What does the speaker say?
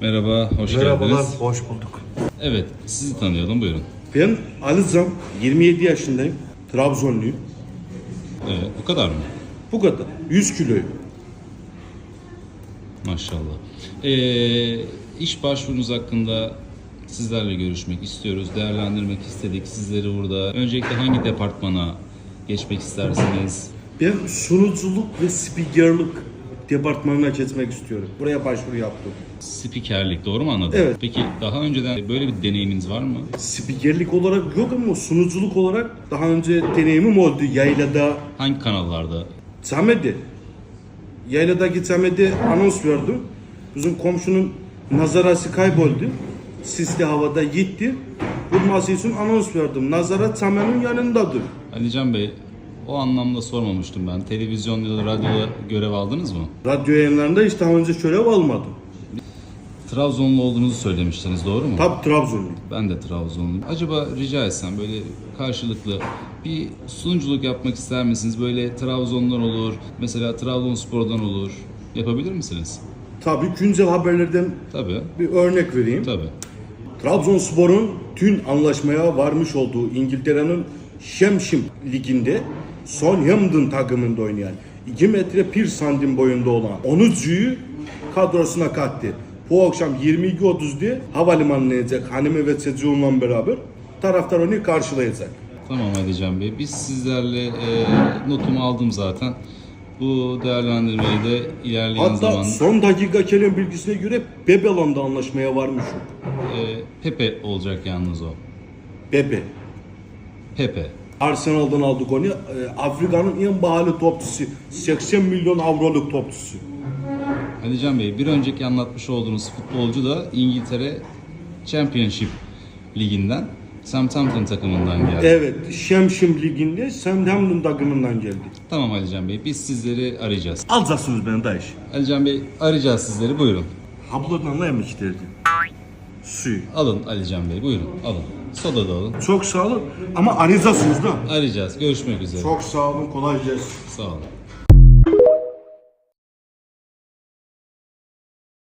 Merhaba, hoş Merhabalar, geldiniz. hoş bulduk. Evet, sizi tanıyalım buyurun. Ben Ali Zam, 27 yaşındayım. Trabzonluyum. Evet, bu kadar mı? Bu kadar. 100 kiloyum. Maşallah. Ee, iş başvurunuz hakkında sizlerle görüşmek istiyoruz, değerlendirmek istedik sizleri burada. Öncelikle hangi departmana geçmek istersiniz? Ben sunuculuk ve spikerlik departmanına geçmek istiyorum. Buraya başvuru yaptım. Spikerlik, doğru mu anladım? Evet. Peki daha önceden böyle bir deneyiminiz var mı? Spikerlik olarak yok ama sunuculuk olarak daha önce deneyimim oldu. Yaylada, Hangi kanallarda? Samet'e. Yayladaki Samet'e anons verdim. Bizim komşunun nazarası kayboldu. Sisli havada gitti. Bulması için anons verdim. Nazara Samet'in yanındadır. Alican Bey, o anlamda sormamıştım ben. Televizyon ya da radyoda görev aldınız mı? Radyo yayınlarında hiç daha önce şöyle almadım. Trabzonlu olduğunuzu söylemiştiniz, doğru mu? Tab Trabzonluyum. Ben de Trabzonluyum. Acaba rica etsem böyle karşılıklı bir sunuculuk yapmak ister misiniz? Böyle Trabzon'dan olur, mesela Trabzonspor'dan olur. Yapabilir misiniz? Tabii güncel haberlerden Tabii, bir örnek vereyim. tabii. Trabzonspor'un dün anlaşmaya varmış olduğu İngiltere'nin Şemşim Ligi'nde Southampton takımında oynayan 2 metre 1 santim boyunda olan Onucu'yu kadrosuna kattı. Bu akşam 22.30'da havalimanına inecek hanımı ve çocuğunla beraber taraftar onu karşılayacak. Tamam Alican Bey. Biz sizlerle e, notumu aldım zaten. Bu değerlendirmeyi de ilerleyen Hatta zaman son dakika gelen bilgisine göre Bebelon'da anlaşmaya varmış o. e, Pepe olacak yalnız o. Bebe. Pepe. Arsenal'dan aldık onu. Ee, Afrika'nın en pahalı topçusu. 80 milyon avroluk topçusu. Alican Bey, bir önceki anlatmış olduğunuz futbolcu da İngiltere Championship liginden Southampton takımından geldi. Evet, Şemşim Ligi'nde Southampton takımından geldi. Tamam Alican Bey, biz sizleri arayacağız. Alacaksınız beni dayış. Alican Bey, arayacağız sizleri. Buyurun. Hablodan ne yemek isterdi? Suyu. Alın Alican Bey, buyurun. Alın. Soda da alın. Çok sağ olun ama arayacaksınız da. Arayacağız. Görüşmek üzere. Çok sağ olun, kolay gelsin. Sağ olun.